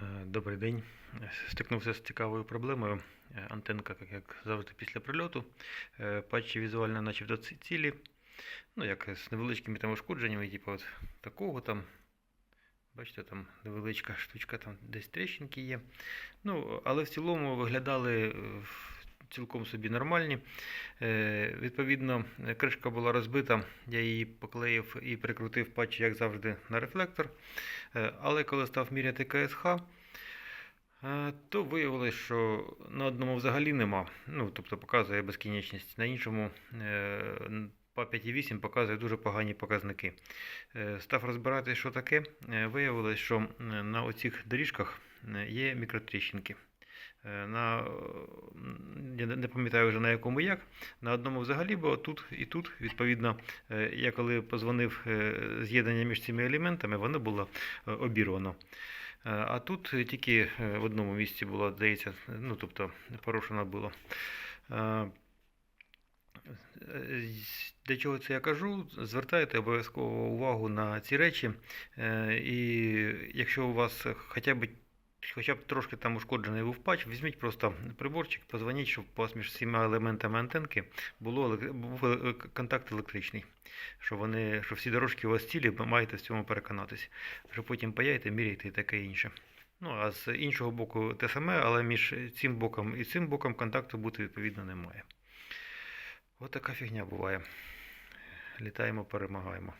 Е, Добрий день. Стикнувся з цікавою проблемою. Е, Антенка, як- завжди, після прильоту. Е, Патчі візуально начебто до цілі. Ну, як з невеличкими там ушкодженнями, типу от такого там. Бачите, там невеличка штучка, там десь тріщинки є. Ну, але в цілому виглядали е, цілком собі нормальні. Е, Відповідно, кришка була розбита, я її поклеїв і прикрутив патч, як завжди, на рефлектор. Е, Але коли став міряти КСХ, е, то виявилось, що на одному взагалі нема. Ну, тобто показує безкінечність, на іншому по 5,8 показує дуже погані показники. Став розбирати, що таке. Виявилось, що на оцих доріжках є мікротріщинки. Е, На, я не- пам'ятаю вже на якому як. На одному взагалі було тут і тут. Відповідно, е, я коли позвонив е, з'єднання між цими елементами, воно було обірвано. А тут тільки в одному місці було, здається, ну тобто порушено було. Для чого це я кажу? Звертайте обов'язково увагу на ці речі. І якщо у вас хоча б Хоча б трошки там ушкоджений був патч, візьміть просто приборчик, позвоніть, щоб між всіма елементами антенки було, був е, контакт електричний. Що, вони, що всі дорожки у вас цілі, маєте в цьому переконатися. Що потім паяйте, міряйте і таке інше. Ну, а з іншого боку те саме, але між цим боком і цим боком контакту бути відповідно немає. От така фігня буває. Літаємо, перемагаємо.